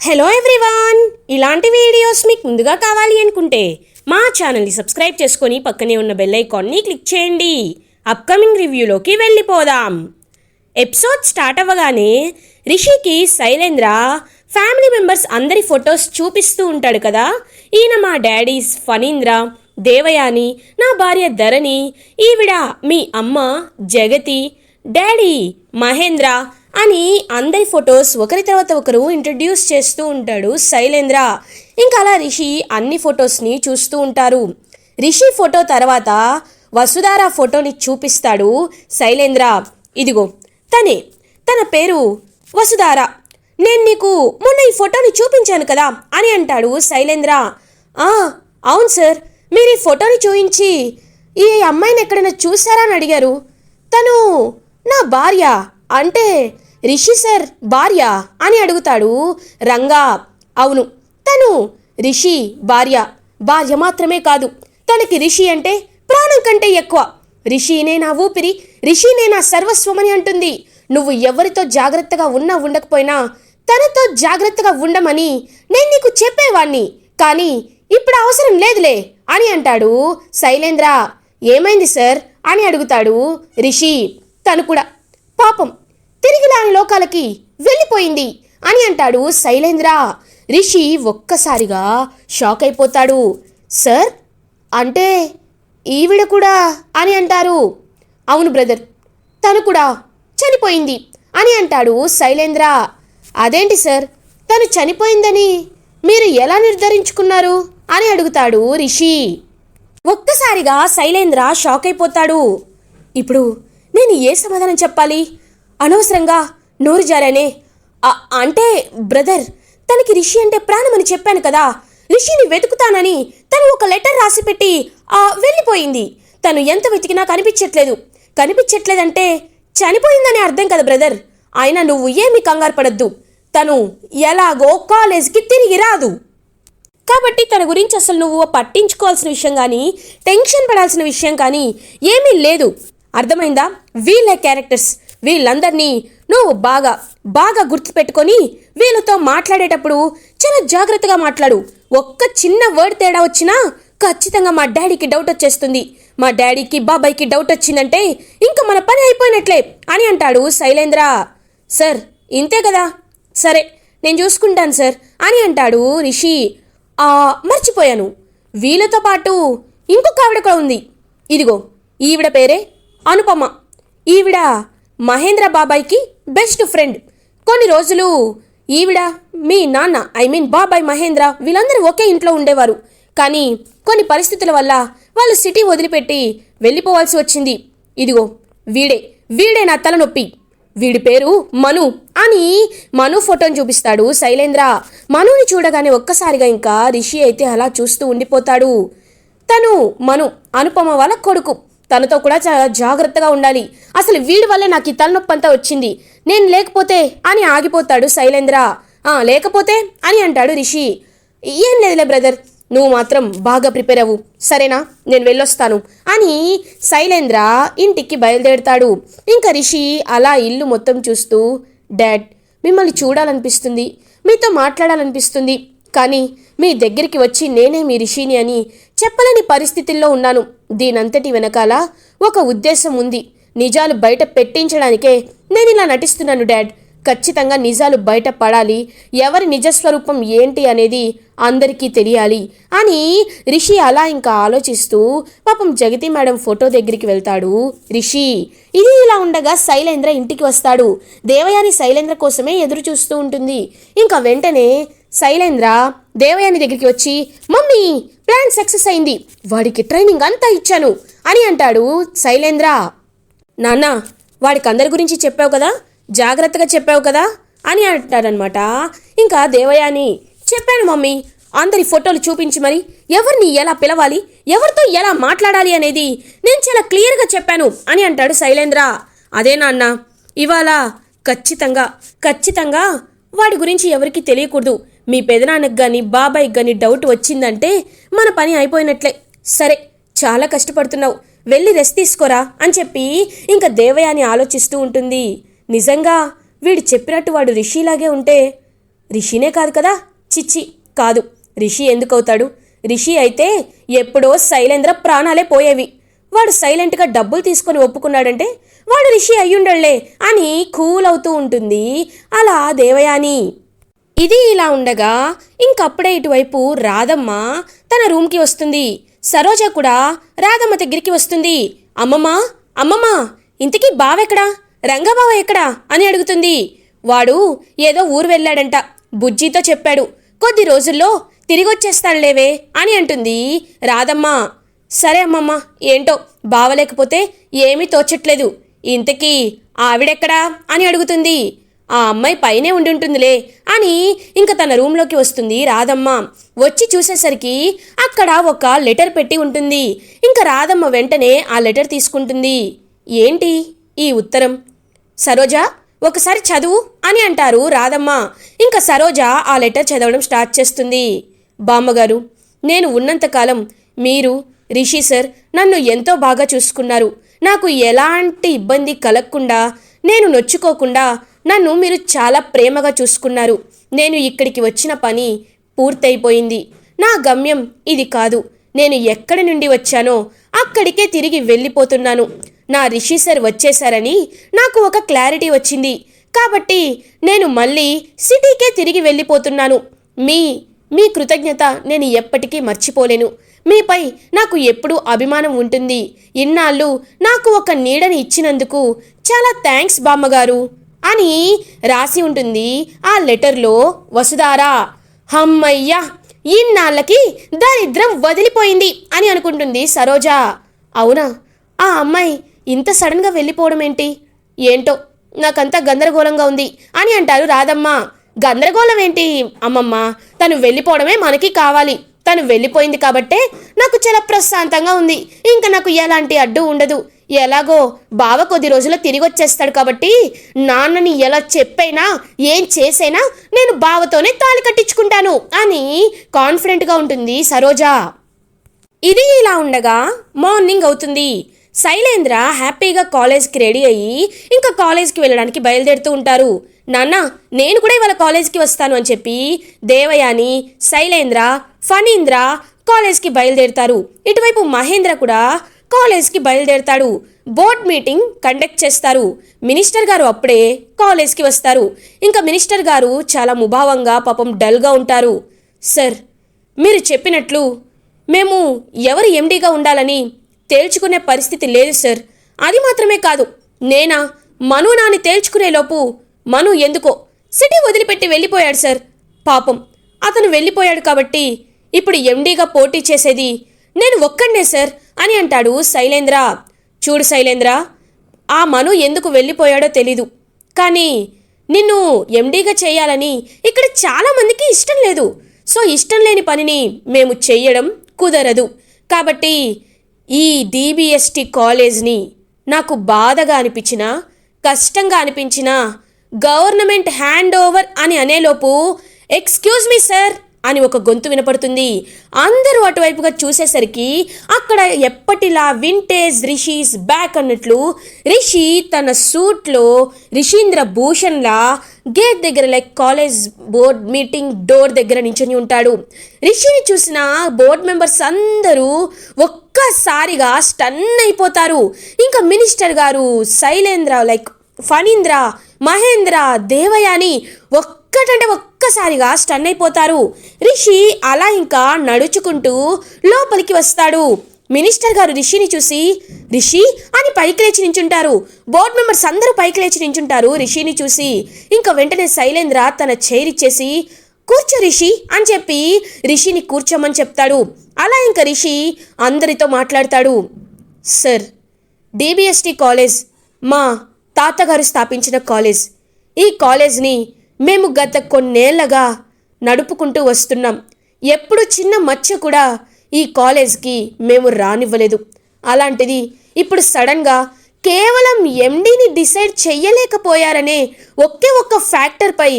Hello everyone ఇలాంటి videos మీకు ముందుగా కావాలి అనుకుంటే మా ఛానల్ని సబ్స్క్రైబ్ చేసుకొని పక్కనే ఉన్న బెల్ ఐకాన్ని క్లిక్ చేయండి. అప్కమింగ్ రివ్యూలోకి వెళ్ళిపోదాం. ఎపిసోడ్ స్టార్ట్ అవ్వగానే రిషికి శైలేంద్ర ఫ్యామిలీ మెంబర్స్ అందరి ఫొటోస్ చూపిస్తూ ఉంటాడు కదా? ఈయన మా డాడీస్ ఫణీంద్ర దేవయాని నా భార్య ధరణి ఈవిడ మీ అమ్మ జగతి డాడీ మహేంద్ర అని అందరి ఫొటోస్ ఒకరి తర్వాత ఒకరు ఇంట్రడ్యూస్ చేస్తూ ఉంటాడు శైలేంద్ర. ఇంకా అలా రిషి అన్ని ఫొటోస్ని చూస్తూ ఉంటారు. రిషి ఫోటో తర్వాత వసుధార ఫోటోని చూపిస్తాడు శైలేంద్ర. ఇదిగో తనే తన పేరు వసుధార. నేను నీకు మొన్న ఈ ఫోటోని చూపించాను కదా అని అంటాడు శైలేంద్ర. "ఆ, అవును సార్ మీరు ఈ ఫోటోని చూపించి ఈ అమ్మాయిని ఎక్కడైనా చూసారా అని అడిగారు. తను నా భార్య అంటే రిషి సార్ భార్య అని అడుగుతాడు రంగా. అవును తను రిషి భార్య. భార్య మాత్రమే కాదు తనకి రిషి అంటే ప్రాణం కంటే ఎక్కువ. రిషినే నా ఊపిరి రిషినే నా సర్వస్వమని అంటుంది. నువ్వు ఎవరితో జాగ్రత్తగా ఉన్నా ఉండకపోయినా తనతో జాగ్రత్తగా ఉండమని నేను నీకు చెప్పేవాణ్ణి. కానీ ఇప్పుడు అవసరం లేదులే అని అంటాడు శైలేంద్ర. ఏమైంది సార్ అని అడుగుతాడు రిషి. తను కూడా పాపం తిరిగి లాని లోకాలకి వెళ్ళిపోయింది అని అంటాడు శైలేంద్ర. రిషి ఒక్కసారిగా షాక్ అయిపోతాడు. సార్ అంటే ఈవిడ కూడా అని అంటారు. అవును బ్రదర్ తను కూడా చనిపోయింది అని అంటాడు శైలేంద్ర. అదేంటి సార్ తను చనిపోయిందని మీరు ఎలా నిర్ధారించుకున్నారు అని అడుగుతాడు రిషి. ఒక్కసారిగా శైలేంద్ర షాక్ అయిపోతాడు. ఇప్పుడు నేను ఏ సమాధానం చెప్పాలి? అనవసరంగా నోరు జారానే. అంటే బ్రదర్ తనకి రిషి అంటే ప్రాణమని చెప్పాను కదా. రిషిని వెతుకుతానని తను ఒక లెటర్ రాసి పెట్టి ఆ వెళ్ళిపోయింది. తను ఎంత వెతికినా కనిపించట్లేదు. కనిపించట్లేదంటే చనిపోయిందని అర్థం కదా బ్రదర్. అయినా నువ్వు ఏమీ కంగారు పడద్దు. తను ఎలాగో కాలేజ్కి తిరిగి రాదు. కాబట్టి తన గురించి అసలు నువ్వు పట్టించుకోవాల్సిన విషయం కానీ టెన్షన్ పడాల్సిన విషయం కానీ ఏమీ లేదు. అర్థమైందా? వీళ్ళ క్యారెక్టర్స్. వీళ్ళందరినీ నువ్వు బాగా బాగా గుర్తుపెట్టుకొని వీళ్ళతో మాట్లాడేటప్పుడు చాలా జాగ్రత్తగా మాట్లాడు. ఒక్క చిన్న వర్డ్ తేడా వచ్చినా ఖచ్చితంగా మా డాడీకి డౌట్ వచ్చేస్తుంది. మా డాడీకి బాబాయ్కి డౌట్ వచ్చిందంటే ఇంకా మన పని అయిపోయినట్లే అని అంటాడు శైలేంద్ర. సార్ ఇంతే కదా? సరే నేను చూసుకుంటాను సార్ అని అంటాడు రిషి. ఆ మర్చిపోయాను. వీళ్ళతో పాటు ఇంకొక ఆవిడ కూడా ఉంది. ఇదిగో ఈవిడ పేరే అనుపమ. ఈవిడ మహేంద్ర బాబాయ్కి బెస్ట్ ఫ్రెండ్. కొన్ని రోజులు ఈవిడ మీ నాన్న ఐ మీన్ బాబాయ్ మహేంద్ర వీళ్ళందరూ ఒకే ఇంట్లో ఉండేవారు. కానీ కొన్ని పరిస్థితుల వల్ల వాళ్ళు సిటీ వదిలిపెట్టి వెళ్ళిపోవాల్సి వచ్చింది. ఇదిగో వీడే. వీడే నా తలనొప్పి. వీడి పేరు మను. అని మను ఫోటోని చూపిస్తాడు శైలేంద్ర. మనుని చూడగానే ఒక్కసారిగా ఇంకా రిషి అయితే అలా చూస్తూ ఉండిపోతాడు. తను మను అనుపమ వాళ్ళ కొడుకు. తనతో కూడా చాలా జాగ్రత్తగా ఉండాలి. అసలు వీడి వల్లే నాకు ఈ తలనొప్పి అంతా వచ్చింది. నేను లేకపోతే అని ఆగిపోతాడు శైలేంద్ర. "ఆ, లేకపోతే అని అంటాడు రిషి. ఏం లేదులే బ్రదర్ నువ్వు మాత్రం బాగా ప్రిపేర్ అవ్వు. సరేనా? నేను వెళ్ళొస్తాను అని శైలేంద్ర ఇంటికి బయలుదేరుతాడు. ఇంకా రిషి అలా ఇల్లు మొత్తం చూస్తూ డాడ్ మిమ్మల్ని చూడాలనిపిస్తుంది. మీతో మాట్లాడాలనిపిస్తుంది. కానీ మీ దగ్గరికి వచ్చి నేనే మీ రిషిని అని చెప్పలేని పరిస్థితుల్లో ఉన్నాను. దీనంతటి వెనకాల ఒక ఉద్దేశం ఉంది. నిజాలు బయట పెట్టించడానికే నేను ఇలా నటిస్తున్నాను డాడ్. ఖచ్చితంగా నిజాలు బయట పడాలి. ఎవరి నిజస్వరూపం ఏంటి అనేది అందరికీ తెలియాలి అని రిషి అలా ఇంకా ఆలోచిస్తూ పాపం జగతి మేడం ఫోటో దగ్గరికి వెళ్తాడు. రిషి ఇది ఇలా ఉండగా శైలేంద్ర ఇంటికి వస్తాడు. దేవయాని శైలేంద్ర కోసమే ఎదురు చూస్తూ ఉంటుంది. ఇంకా వెంటనే శైలేంద్ర దేవయాని దగ్గరికి వచ్చి మమ్మీ ప్లాన్ సక్సెస్ అయింది. వాడికి ట్రైనింగ్ అంతా ఇచ్చాను అని అంటాడు శైలేంద్ర. నాన్న వాడికి అందరి గురించి చెప్పావు కదా? జాగ్రత్తగా చెప్పావు కదా? అని అంటాడనమాట ఇంకా దేవయాని చెప్పాను మమ్మీ అందరి ఫోటోలు చూపించి మరి ఎవరిని ఎలా పిలవాలి ఎవరితో ఎలా మాట్లాడాలి అనేది నేను చాలా క్లియర్గా చెప్పాను అని అంటాడు శైలేంద్ర. అదే నాన్న ఇవాళ ఖచ్చితంగా ఖచ్చితంగా వాడి గురించి ఎవరికి తెలియకూడదు. మీ పెదనాన్నకు కానీ బాబాయ్కి కానీ డౌట్ వచ్చిందంటే మన పని అయిపోయినట్లే. సరే చాలా కష్టపడుతున్నావు. వెళ్ళి రెస్ట్ తీసుకోరా అని చెప్పి ఇంకా దేవయాని ఆలోచిస్తూ ఉంటుంది. నిజంగా వీడు చెప్పినట్టు వాడు రిషిలాగే ఉంటే రిషినే కాదు కదా? చిచ్చి కాదు. రిషి ఎందుకు అవుతాడు రిషి అయితే ఎప్పుడో శైలేంద్ర ప్రాణాలే పోయేవి. వాడు సైలెంట్గా డబ్బులు తీసుకొని ఒప్పుకున్నాడంటే వాడు రిషి అయ్యుండళ్ళే అని కూల్ అవుతూ ఉంటుంది అలా దేవయాని. ఇది ఇలా ఉండగా ఇంకప్పుడే ఇటువైపు రాధమ్మ తన రూమ్కి వస్తుంది. సరోజ కూడా రాధమ్మ దగ్గరికి వస్తుంది. అమ్మమ్మ అమ్మమ్మ ఇంతకీ బావెక్కడా? రంగబావ ఎక్కడా? అని అడుగుతుంది. వాడు ఏదో ఊరు వెళ్ళాడంట. బుజ్జితో చెప్పాడు. కొద్ది రోజుల్లో తిరిగొచ్చేస్తాడులేవే అని అంటుంది రాధమ్మ. సరే అమ్మమ్మ ఏంటో బావలేకపోతే ఏమీ తోచట్లేదు. ఇంతకీ ఆవిడెక్కడా? అని అడుగుతుంది. ఆ అమ్మాయి పైనే ఉండి ఉంటుందిలే అని ఇంక తన రూమ్లోకి వస్తుంది రాధమ్మ. వచ్చి చూసేసరికి అక్కడ ఒక లెటర్ పెట్టి ఉంటుంది. ఇంకా రాధమ్మ వెంటనే ఆ లెటర్ తీసుకుంటుంది. ఏంటి ఈ ఉత్తరం? సరోజ ఒకసారి చదువు అని అంటారు రాధమ్మ. ఇంకా సరోజ ఆ లెటర్ చదవడం స్టార్ట్ చేస్తుంది. బామ్మగారు నేను ఉన్నంతకాలం మీరు రిషి సార్ నన్ను ఎంతో బాగా చూసుకున్నారు. నాకు ఎలాంటి ఇబ్బంది కలగకుండా నేను నొచ్చుకోకుండా నన్ను మీరు చాలా ప్రేమగా చూసుకున్నారు. నేను ఇక్కడికి వచ్చిన పని పూర్తయిపోయింది. నా గమ్యం ఇది కాదు. నేను ఎక్కడి నుండి వచ్చానో అక్కడికే తిరిగి వెళ్ళిపోతున్నాను. నా రిషి సార్ వచ్చేశారని నాకు ఒక క్లారిటీ వచ్చింది. కాబట్టి నేను మళ్ళీ సిటీకే తిరిగి వెళ్ళిపోతున్నాను. మీ మీ కృతజ్ఞత నేను ఎప్పటికీ మర్చిపోలేను. మీపై నాకు ఎప్పుడూ అభిమానం ఉంటుంది. ఇన్నాళ్ళు నాకు ఒక నీడని ఇచ్చినందుకు చాలా థ్యాంక్స్ బామ్మగారు. అని రాసి ఉంటుంది ఆ లెటర్లో వసుధారా హమ్మయ్యా ఇన్నాళ్ళకి దరిద్రం వదిలిపోయింది అని అనుకుంటుంది సరోజా. అవునా? ఆ అమ్మాయి ఇంత సడన్గా వెళ్ళిపోవడం ఏంటి? ఏంటో? నాకంతా గందరగోళంగా ఉంది అని అంటారు రాధమ్మ. గందరగోళం ఏంటి? అమ్మమ్మ తను వెళ్ళిపోవడమే మనకి కావాలి. తను వెళ్ళిపోయింది కాబట్టే నాకు చాలా ప్రశాంతంగా ఉంది. ఇంకా నాకు ఎలాంటి అడ్డు ఉండదు. ఎలాగో బావ కొద్ది రోజుల్లో తిరిగి వచ్చేస్తాడు కాబట్టి నాన్నని ఎలా చెప్పైనా ఏం చేసైనా నేను బావతోనే తాళి కట్టించుకుంటాను అని కాన్ఫిడెంట్గా ఉంటుంది సరోజ. ఇది ఇలా ఉండగా మార్నింగ్ అవుతుంది. శైలేంద్ర హ్యాపీగా కాలేజ్కి రెడీ అయ్యి ఇంకా కాలేజ్కి వెళ్ళడానికి బయలుదేరుతూ ఉంటారు. నాన్న నేను కూడా ఇవాళ కాలేజ్కి వస్తాను అని చెప్పి దేవయాని శైలేంద్ర ఫణీంద్ర కాలేజ్కి బయలుదేరుతారు. ఇటువైపు మహేంద్ర కూడా కాలేజ్కి బయలుదేరుతాడు. బోర్డ్ మీటింగ్ కండక్ట్ చేస్తారు. మినిస్టర్ గారు అప్పుడే కాలేజ్కి వస్తారు. ఇంకా మినిస్టర్ గారు చాలా ముభావంగా పాపం డల్గా ఉంటారు. సార్ మీరు చెప్పినట్లు మేము ఎవరు ఎండీగా ఉండాలని తేల్చుకునే పరిస్థితి లేదు సార్. అది మాత్రమే కాదు నేనా? మను నాని తేల్చుకునేలోపు మను ఎందుకో సిటీ వదిలిపెట్టి వెళ్ళిపోయాడు సార్. పాపం అతను వెళ్ళిపోయాడు కాబట్టి ఇప్పుడు ఎండీగా పోటీ చేసేది నేను ఒక్కడే సార్. అని అంటాడు శైలేంద్ర. చూడు శైలేంద్ర ఆ మను ఎందుకు వెళ్ళిపోయాడో తెలీదు. కానీ నిన్ను ఎండీగా చేయాలని ఇక్కడ చాలామందికి ఇష్టం లేదు. సో ఇష్టం లేని పనిని మేము చెయ్యడం కుదరదు. కాబట్టి ఈ డిబిఎస్టి కాలేజ్ని నాకు బాధగా అనిపించినా కష్టంగా అనిపించినా గవర్నమెంట్ హ్యాండ్ ఓవర్ అని అనేలోపు ఎక్స్క్యూజ్ మీ సార్ అని ఒక గొంతు వినపడుతుంది. అందరూ అటువైపుగా చూసేసరికి అక్కడ ఎప్పటిలా వింటేజ్ రిషీస్ బ్యాక్ అన్నట్లు రిషి తన సూట్లో రిషీంద్ర భూషణ్లా గేట్ దగ్గర like college board meeting door దగ్గర నించుని ఉంటాడు. రిషిని చూసిన బోర్డ్ మెంబర్స్ అందరూ ఒక్కసారిగా స్టన్ అయిపోతారు. ఇంకా మినిస్టర్ గారు శైలేంద్ర లైక్ ఫణీంద్ర మహేంద్ర దేవయాని ఒక్కటంటే ఒక్కసారిగా స్టన్ అయిపోతారు. రిషి అలా ఇంకా నడుచుకుంటూ లోపలికి వస్తాడు. మినిస్టర్ గారు రిషిని చూసి రిషి అని పైకి లేచి నించుంటారు. బోర్డు మెంబర్స్ అందరూ పైకి లేచి నించుంటారు రిషిని చూసి. ఇంకా వెంటనే శైలేంద్ర తన చైర్ ఇచ్చేసి కూర్చో రిషి అని చెప్పి రిషిని కూర్చోమని చెప్తాడు. అలా ఇంకా రిషి అందరితో మాట్లాడతాడు. సార్ డిబిఎస్టి కాలేజ్ మా తాతగారు స్థాపించిన కాలేజ్. ఈ కాలేజ్ని మేము గత కొన్నేళ్ళగా నడుపుకుంటూ వస్తున్నాం. ఎప్పుడు చిన్న మచ్చ కూడా ఈ కాలేజ్కి మేము రానివ్వలేదు. అలాంటిది ఇప్పుడు సడన్గా కేవలం ఎండీని డిసైడ్ చెయ్యలేకపోయారనే ఒకే ఒక్క ఫ్యాక్టర్పై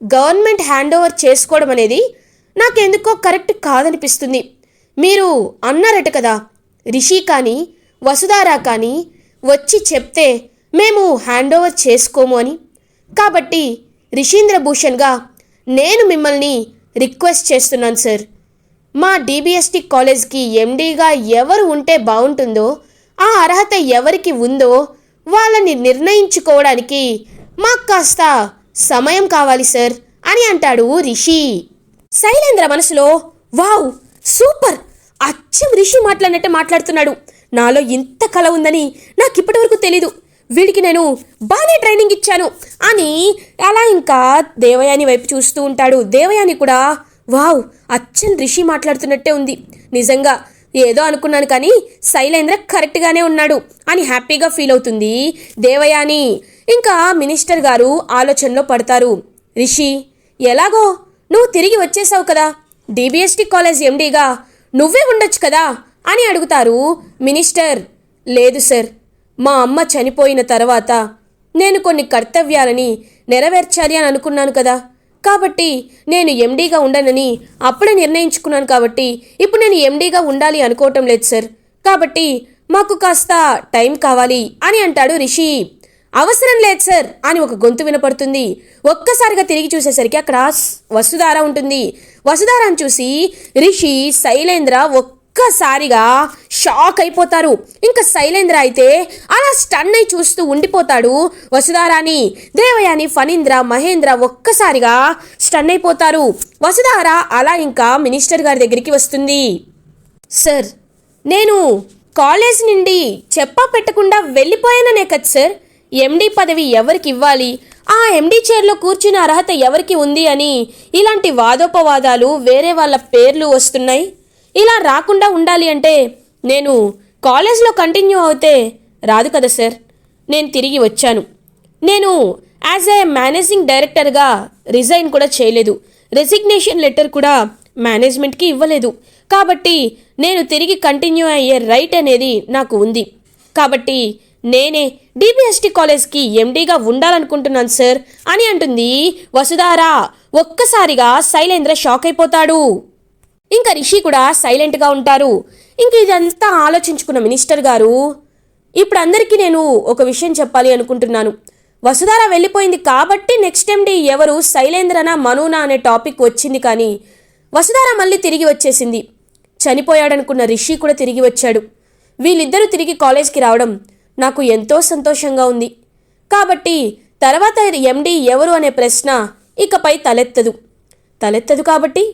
గవర్నమెంట్ హ్యాండ్ ఓవర్ చేసుకోవడం అనేది నాకెందుకో కరెక్ట్ కాదనిపిస్తుంది. మీరు అన్నారట కదా రిషి కానీ వసుధారా కానీ వచ్చి చెప్తే మేము హ్యాండ్ ఓవర్ చేసుకోము అని. కాబట్టి రిషీంద్ర భూషణ్గా నేను మిమ్మల్ని రిక్వెస్ట్ చేస్తున్నాను సార్. మా డీబీఎస్టీ కాలేజ్కి ఎండీగా ఎవరు ఉంటే బాగుంటుందో ఆ అర్హత ఎవరికి ఉందో వాళ్ళని నిర్ణయించుకోవడానికి మాకు కాస్త సమయం కావాలి సార్ అని అంటాడు రిషి. శైలేంద్ర మనసులో వావ్ సూపర్! అచ్చం రిషి మాట్లాడినట్టే మాట్లాడుతున్నాడు. నాలో ఇంత కళ ఉందని నాకు ఇప్పటివరకు తెలీదు. వీడికి నేను బాగానే ట్రైనింగ్ ఇచ్చాను. అని అలా ఇంకా దేవయాని వైపు చూస్తూ ఉంటాడు. దేవయాని కూడా వావ్ అచ్చన్ రిషి మాట్లాడుతున్నట్టే ఉంది. నిజంగా ఏదో అనుకున్నాను కానీ శైలేంద్ర కరెక్ట్గానే ఉన్నాడు అని హ్యాపీగా ఫీల్ అవుతుంది దేవయాని. ఇంకా మినిస్టర్ గారు ఆలోచనలో పడతారు. రిషి ఎలాగో? నువ్వు తిరిగి వచ్చేసావు కదా. డిబిఎస్టి కాలేజ్ ఎండీగా నువ్వే ఉండొచ్చు కదా అని అడుగుతారు మినిస్టర్. లేదు సార్. మా అమ్మ చనిపోయిన తర్వాత నేను కొన్ని కర్తవ్యాలని నెరవేర్చాలి అని అనుకున్నాను కదా. కాబట్టి నేను ఎండీగా ఉండనని అప్పుడే నిర్ణయించుకున్నాను కాబట్టి ఇప్పుడు నేను ఎండీగా ఉండాలి అనుకోవటం లేదు సార్. కాబట్టి మాకు కాస్త టైం కావాలి అని అంటాడు రిషి. అవసరం లేదు సార్ అని ఒక గొంతు వినపడుతుంది. ఒక్కసారిగా తిరిగి చూసేసరికి అక్కడ వసుధార ఉంటుంది. వసుధారాన్ని చూసి రిషి శైలేంద్ర ఒక్కసారిగా షాక్ అయిపోతారు. ఇంకా శైలేంద్ర అయితే అలా స్టన్ అయి చూస్తూ ఉండిపోతాడు. వసుధారాని దేవయాని ఫణీంద్ర మహేంద్ర ఒక్కసారిగా స్టన్ అయిపోతారు. వసుధార అలా ఇంకా మినిస్టర్ గారి దగ్గరికి వస్తుంది. సార్ నేను కాలేజ్ నుండి చెప్పా పెట్టకుండా వెళ్ళిపోయాననే కదా సార్. ఎండి పదవి ఎవరికి ఇవ్వాలి? ఆ ఎండి చైర్లో కూర్చునే అర్హత ఎవరికి ఉంది అని ఇలాంటి వాదోపవాదాలు వేరే వాళ్ళ పేర్లు వస్తున్నాయి. ఇలా రాకుండా ఉండాలి అంటే నేను కాలేజ్లో కంటిన్యూ అవుతే రాదు కదా సార్. నేను తిరిగి వచ్చాను. నేను యాజ్ ఏ మేనేజింగ్ డైరెక్టర్గా రిజైన్ కూడా చేయలేదు. రెసిగ్నేషన్ లెటర్ కూడా మేనేజ్మెంట్కి ఇవ్వలేదు. కాబట్టి నేను తిరిగి కంటిన్యూ అయ్యే రైట్ అనేది నాకు ఉంది. కాబట్టి నేనే డిబిఎస్టి కాలేజ్కి ఎండీగా ఉండాలనుకుంటున్నాను సార్ అని అంటుంది వసుధారా. ఒక్కసారిగా శైలేంద్ర షాక్ అయిపోతాడు. ఇంకా రిషి కూడా సైలెంట్గా ఉంటారు. ఇంక ఇదంతా ఆలోచించుకున్న మినిస్టర్ గారు ఇప్పుడు అందరికీ నేను ఒక విషయం చెప్పాలి అనుకుంటున్నాను. వసుధార వెళ్ళిపోయింది కాబట్టి నెక్స్ట్ ఎండి ఎవరు శైలేంద్రనా మనునా అనే టాపిక్ వచ్చింది కానీ వసుధార మళ్ళీ తిరిగి వచ్చేసింది. చనిపోయాడనుకున్న రిషి కూడా తిరిగి వచ్చాడు. వీళ్ళిద్దరూ తిరిగి కాలేజ్కి రావడం నాకు ఎంతో సంతోషంగా ఉంది. కాబట్టి తర్వాత ఎండి ఎవరు అనే ప్రశ్న ఇకపై తలెత్తదు. తలెత్తదు కాబట్టి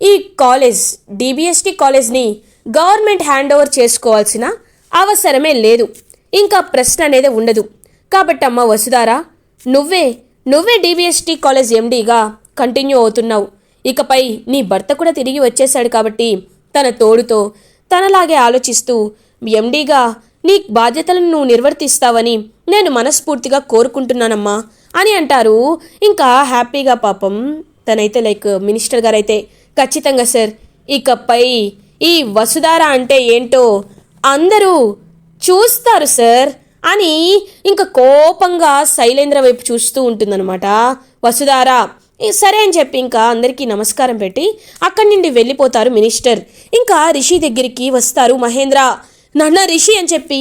ఈ కాలేజ్ డిబిఎస్టి కాలేజ్ని గవర్నమెంట్ హ్యాండ్ ఓవర్ చేసుకోవాల్సిన అవసరమే లేదు. ఇంకా ప్రశ్న అనేది ఉండదు. కాబట్టి అమ్మ వసుధారా నువ్వే నువ్వే డిబిఎస్టి కాలేజ్ ఎండీగా కంటిన్యూ అవుతున్నావు. ఇకపై నీ భర్త కూడా తిరిగి వచ్చేశాడు కాబట్టి తన తోడుతో తనలాగే ఆలోచిస్తూ ఎండీగా నీ బాధ్యతలను నువ్వు నిర్వర్తిస్తావని నేను మనస్ఫూర్తిగా కోరుకుంటున్నానమ్మా అని అంటారు. ఇంకా హ్యాపీగా పాపం తనైతే లైక్ మినిస్టర్ గారు అయితే ఖచ్చితంగా సార్. ఇకపై ఈ వసుధార అంటే ఏంటో అందరూ చూస్తారు సార్. అని ఇంకా కోపంగా శైలేంద్ర వైపు చూస్తూ ఉంటుందన్నమాట. వసుధార సరే అని చెప్పి ఇంకా అందరికీ నమస్కారం పెట్టి అక్కడి నుండి వెళ్ళిపోతారు మినిస్టర్. ఇంకా రిషి దగ్గరికి వస్తారు మహేంద్ర. నాన్న రిషి అని చెప్పి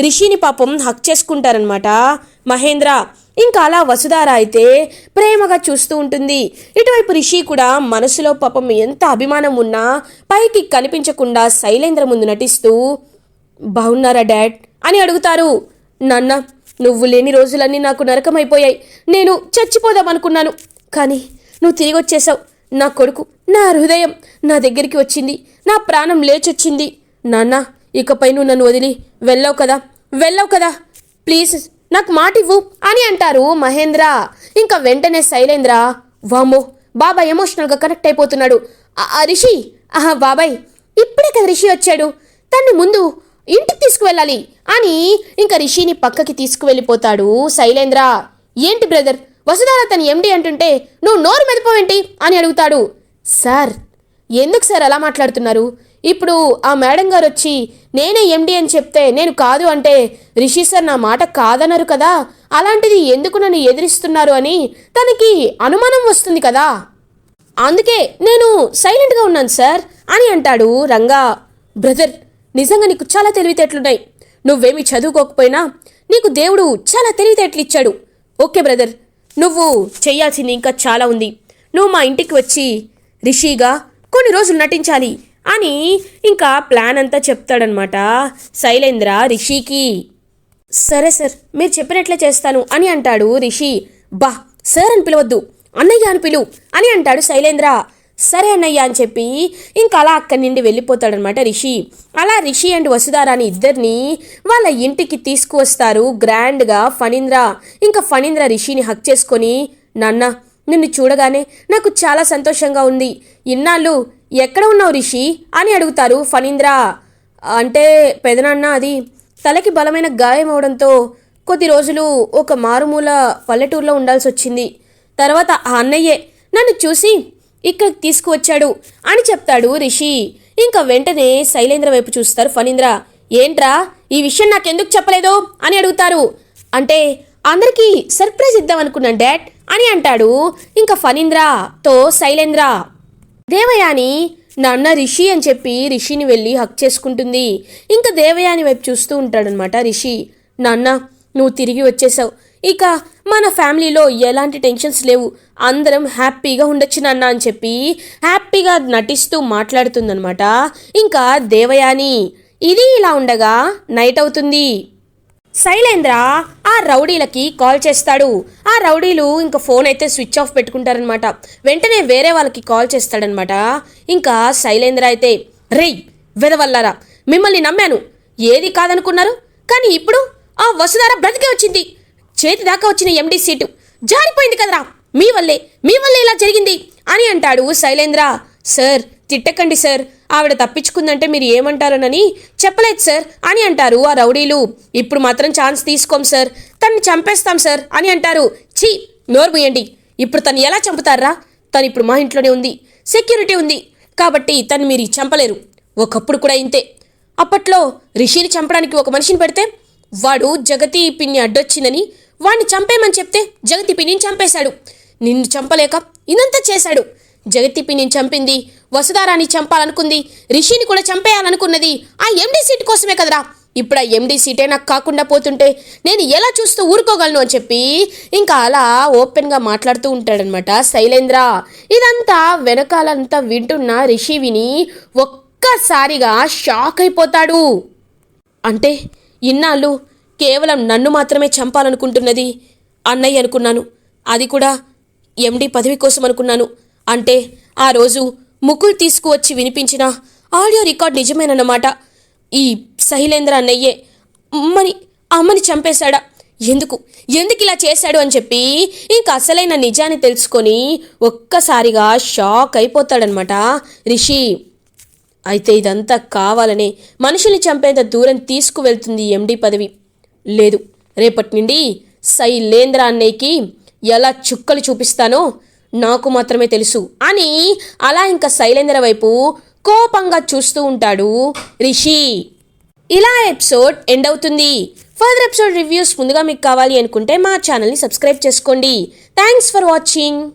రిషిని పాపం హక్ చేసుకుంటారనమాట మహేంద్ర ఇంకా అలా వసుధార అయితే ప్రేమగా చూస్తూ ఉంటుంది. ఇటువైపు రిషి కూడా మనసులో పాపం ఎంత అభిమానం ఉన్నా పైకి కనిపించకుండా శైలేంద్ర ముందు నటిస్తూ బాగున్నారా డాడ్? అని అడుగుతారు. నాన్న నువ్వు లేని రోజులన్నీ నాకు నరకమైపోయాయి. నేను చచ్చిపోదామనుకున్నాను కానీ నువ్వు తిరిగి వచ్చేసావు. నా కొడుకు నా హృదయం నా దగ్గరికి వచ్చింది. నా ప్రాణం లేచొచ్చింది. నాన్న ఇకపై నువ్వు నన్ను వదిలి వెళ్ళావు కదా? వెళ్ళావు కదా? ప్లీజ్ నాకు మాట ఇవ్వు అని అంటారు మహేంద్ర. ఇంకా వెంటనే శైలేంద్ర వామో బాబాయ్ ఎమోషనల్గా కనెక్ట్ అయిపోతున్నాడు. "ఆ, రిషి ఆహా బాబాయ్ ఇప్పుడే కదా రిషి వచ్చాడు. తన్ని ముందు ఇంటికి తీసుకువెళ్ళాలి. అని ఇంకా రిషిని పక్కకి తీసుకువెళ్ళిపోతాడు శైలేంద్ర. ఏంటి బ్రదర్ వసుధార తన ఎండి అంటుంటే నువ్వు నోరు మెదిపోవేంటి? అని అడుగుతాడు. సార్ ఎందుకు సార్ అలా మాట్లాడుతున్నారు? ఇప్పుడు ఆ మేడం గారు వచ్చి నేనే ఎండి అని చెప్తే నేను కాదు అంటే రిషి సార్ నా మాట కాదన్నారు కదా? అలాంటిది ఎందుకు నన్ను ఎదిరిస్తున్నారు అని తనకి అనుమానం వస్తుంది కదా? అందుకే నేను సైలెంట్గా ఉన్నాను సార్ అని అంటాడు రంగా. బ్రదర్ నిజంగా నీకు చాలా తెలివితేటలున్నాయి. నువ్వేమీ చదువుకోకపోయినా నీకు దేవుడు చాలా తెలివితేటలు ఇచ్చాడు. ఓకే బ్రదర్ నువ్వు చేయాల్సింది ఇంకా చాలా ఉంది. నువ్వు మా ఇంటికి వచ్చి రిషిగా కొన్ని రోజులు నటించాలి. అని ఇంకా ప్లాన్ అంతా చెప్తాడనమాట శైలేంద్ర రిషికి. సరే సార్ మీరు చెప్పినట్లే చేస్తాను అని అంటాడు రిషి. బా సార్ అని పిలవద్దు అన్నయ్య అని పిలు అని అంటాడు శైలేంద్ర సరే అన్నయ్య అని చెప్పి ఇంకా అలా అక్కడి నుండి వెళ్ళిపోతాడనమాట రిషి. అలా రిషి అండ్ వసుధారాని ఇద్దరిని వాళ్ళ ఇంటికి తీసుకువస్తారు గ్రాండ్గా ఫణీంద్ర. ఇంకా ఫణీంద్ర రిషిని హక్ చేసుకొని నాన్న నిన్ను చూడగానే నాకు చాలా సంతోషంగా ఉంది. ఇన్నాళ్ళు ఎక్కడ ఉన్నావు రిషి? అని అడుగుతారు ఫణీంద్ర. అంటే పెదనాన్న అది తలకి బలమైన గాయం అవడంతో కొద్ది రోజులు ఒక మారుమూల పల్లెటూరులో ఉండాల్సి వచ్చింది. తర్వాత ఆ అన్నయ్యే నన్ను చూసి ఇక్కడికి తీసుకువచ్చాడు అని చెప్తాడు రిషి. ఇంకా వెంటనే శైలేంద్ర వైపు చూస్తారు ఫణీంద్ర. ఏంట్రా ఈ విషయం నాకెందుకు చెప్పలేదు? అని అడుగుతారు. అంటే అందరికీ సర్ప్రైజ్ ఇద్దాం అనుకున్నాను డాడ్ అని అంటాడు. ఇంకా ఫణీంద్రతో శైలేంద్ర. దేవయాని నాన్న రిషి అని చెప్పి రిషిని వెళ్ళి హక్ చేసుకుంటుంది. ఇంకా దేవయాని వైపు చూస్తూ ఉంటాడనమాట రిషి. నాన్న నువ్వు తిరిగి వచ్చేసావు. ఇక మన ఫ్యామిలీలో ఎలాంటి టెన్షన్స్ లేవు. అందరం హ్యాపీగా ఉండొచ్చు నాన్న అని చెప్పి హ్యాపీగా నటిస్తూ మాట్లాడుతుందనమాట ఇంకా దేవయాని ఇది ఇలా ఉండగా నైట్ అవుతుంది. శైలేంద్ర ఆ రౌడీలకి కాల్ చేస్తాడు. ఆ రౌడీలు ఇంకా ఫోన్ అయితే స్విచ్ ఆఫ్ పెట్టుకుంటారనమాట వెంటనే వేరే వాళ్ళకి కాల్ చేస్తాడనమాట ఇంకా శైలేంద్ర అయితే రేయ్ వెదవల్లారా మిమ్మల్ని నమ్మాను. ఏది కాదనుకున్నారు? కానీ ఇప్పుడు ఆ వసుధార బ్రతికే వచ్చింది. చేతి దాకా వచ్చిన ఎండీ సీటు. జారిపోయింది కదరా. మీ వల్లే మీ వల్లే ఇలా జరిగింది అని అంటాడు శైలేంద్ర సార్ తిట్టకండి సార్. ఆవిడ తప్పించుకుందంటే మీరు ఏమంటారనని చెప్పలేదు సార్ అని అంటారు ఆ రౌడీలు. ఇప్పుడు మాత్రం ఛాన్స్ తీసుకోం సార్. తన్ని చంపేస్తాం సార్ అని అంటారు. ఛీ నోరు ముయ్యండి ఇప్పుడు తను ఎలా చంపుతారా? తను ఇప్పుడు మా ఇంట్లోనే ఉంది. సెక్యూరిటీ ఉంది. కాబట్టి తను మీరు చంపలేరు. ఒకప్పుడు కూడా ఇంతే. అప్పట్లో రిషిని చంపడానికి ఒక మనిషిని పెడితే వాడు జగతి పిన్ని అడ్డొచ్చిందని వాడిని చంపేమని చెప్తే జగతి పిన్నిని చంపేశాడు. నిన్ను చంపలేక ఇదంతా చేశాడు. జగతి పిన్నిని చంపింది వసుధారాన్ని చంపాలనుకుంది రిషిని కూడా చంపేయాలనుకున్నది ఆ ఎండీ సీట్ కోసమే కదరా. ఇప్పుడు ఆ ఎండీ సీటే నాకు కాకుండా పోతుంటే నేను ఎలా చూస్తూ ఊరుకోగలను అని చెప్పి ఇంకా అలా ఓపెన్గా మాట్లాడుతూ ఉంటాడనమాట శైలేంద్ర. ఇదంతా వెనకాలంతా వింటున్న రిషి విని ఒక్కసారిగా షాక్ అయిపోతాడు. అంటే ఇన్నాళ్ళు కేవలం నన్ను మాత్రమే చంపాలనుకుంటున్నది అన్నయ్య అనుకున్నాను. అది కూడా ఎండి పదవి కోసం అనుకున్నాను. అంటే ఆ రోజు ముకుల్ తీసుకువచ్చి వినిపించిన ఆడియో రికార్డ్ నిజమేనన్నమాట. ఈ శైలేంద్ర అన్నయ్యే అమ్మని అమ్మని చంపేశాడా? ఎందుకు? ఎందుకు ఇలా చేశాడు అని చెప్పి ఇంకా అసలైన నిజాన్ని తెలుసుకొని ఒక్కసారిగా షాక్ అయిపోతాడనమాట రిషి. అయితే ఇదంతా కావాలనే మనుషుల్ని చంపేంత దూరం తీసుకువెళ్తుంది ఎండి పదవి. లేదు రేపటి నుండి శైలేంద్ర అన్నయ్యకి ఎలా చుక్కలు చూపిస్తానో నాకు మాత్రమే తెలుసు అని అలా ఇంకా శైలేంద్ర వైపు కోపంగా చూస్తూ ఉంటాడు రిషి. ఇలా ఎపిసోడ్ ఎండ్ అవుతుంది. ఫర్దర్ ఎపిసోడ్ రివ్యూస్ ముందుగా మీకు కావాలి అనుకుంటే మా ఛానల్ని సబ్స్క్రైబ్ చేసుకోండి. Thanks for watching.